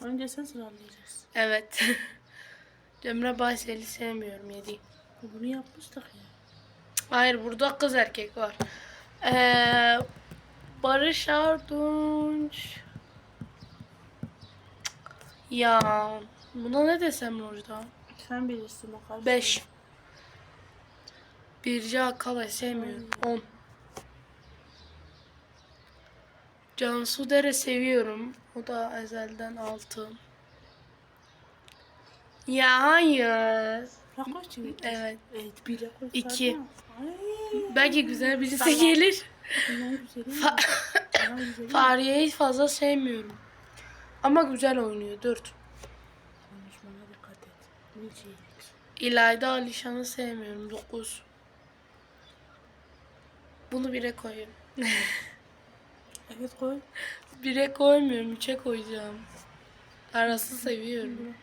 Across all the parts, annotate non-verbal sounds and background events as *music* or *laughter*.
Önce sen sıralayacaksın. Evet. *laughs* Cemre Baysel'i sevmiyorum yedi. Bunu yapmıştık ya. Hayır burada kız erkek var. Ee, Barış Arduç. Ya buna ne desem orada? Sen bilirsin bakalım. 5. Birce Akala sevmiyorum. 10. Cansu Dere seviyorum. O da ezelden 6. Ya hayır. Evet. Evet bir İki. Belki güzel birisi Tamam. gelir. Fa-? Fahriye'yi fazla sevmiyorum. Ama güzel oynuyor. 4. Konuşmana dikkat et. Milçelik. İlayda Alişan'ı sevmiyorum. 9. Bunu 1'e koyuyorum. *laughs* Evet koy. 1'e koymuyorum. 3'e koyacağım. Arası seviyorum.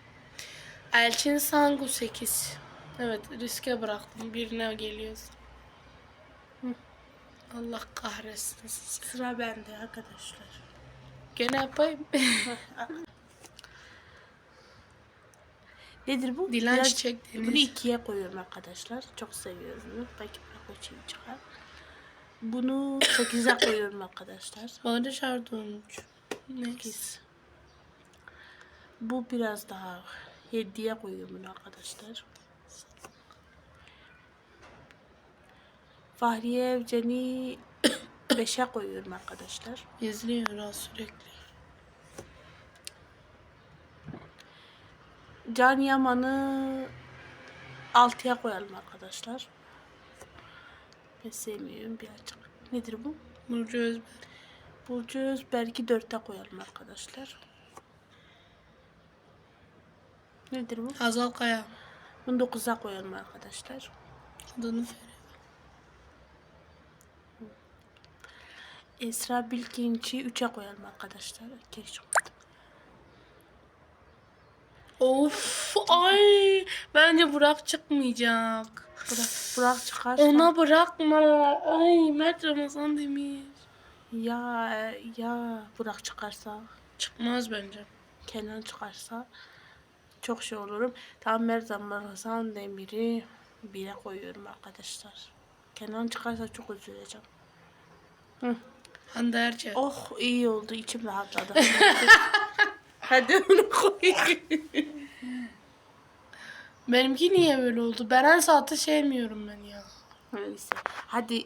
Elçin Sangu 8. Evet riske bıraktım. Birine geliyorsa. Allah kahretsin sizi. Sıra bende arkadaşlar. Gene yapayım. *laughs* Nedir bu? Dilan Biraz- Çiçek Deniz. Bunu ikiye koyuyorum arkadaşlar. Çok seviyorum. Belki bir çivi çıkar. Bunu 8'e koyuyorum arkadaşlar. Barış Arduç. Neyse. 8. Bu biraz daha 7'ye koyuyorum bunu arkadaşlar. Fahriye Evcen'i *coughs* 5'e koyuyorum arkadaşlar. İzliyor ha sürekli. Can Yaman'ı 6'ya koyalım arkadaşlar. Ben sevmiyorum bir açık. Nedir bu? Burcu Özber. Burcu Özberk'i 4'e koyalım arkadaşlar. Nedir bu? Hazal Kaya. Bunu 9'a koyalım arkadaşlar. Adını. Esra Bilginç'i 3'e koyalım arkadaşlar. Çıkmadı. Of ay bence Burak çıkmayacak. Burak, Burak çıkarsa. Ona bırakma. Ay Mert Ramazan Demir. Ya ya Burak çıkarsa. Çıkmaz bence. Kenan çıkarsa. Çok şey olurum. Tam Merzan Hasan Demir'i 1'e koyuyorum arkadaşlar. Kenan çıkarsa çok üzüleceğim. Hande Erçel. Oh iyi oldu. içim rahatladı. Hadi *laughs* onu koy. Benimki niye böyle oldu? Beren Saat'i sevmiyorum ben ya. Neyse. Hadi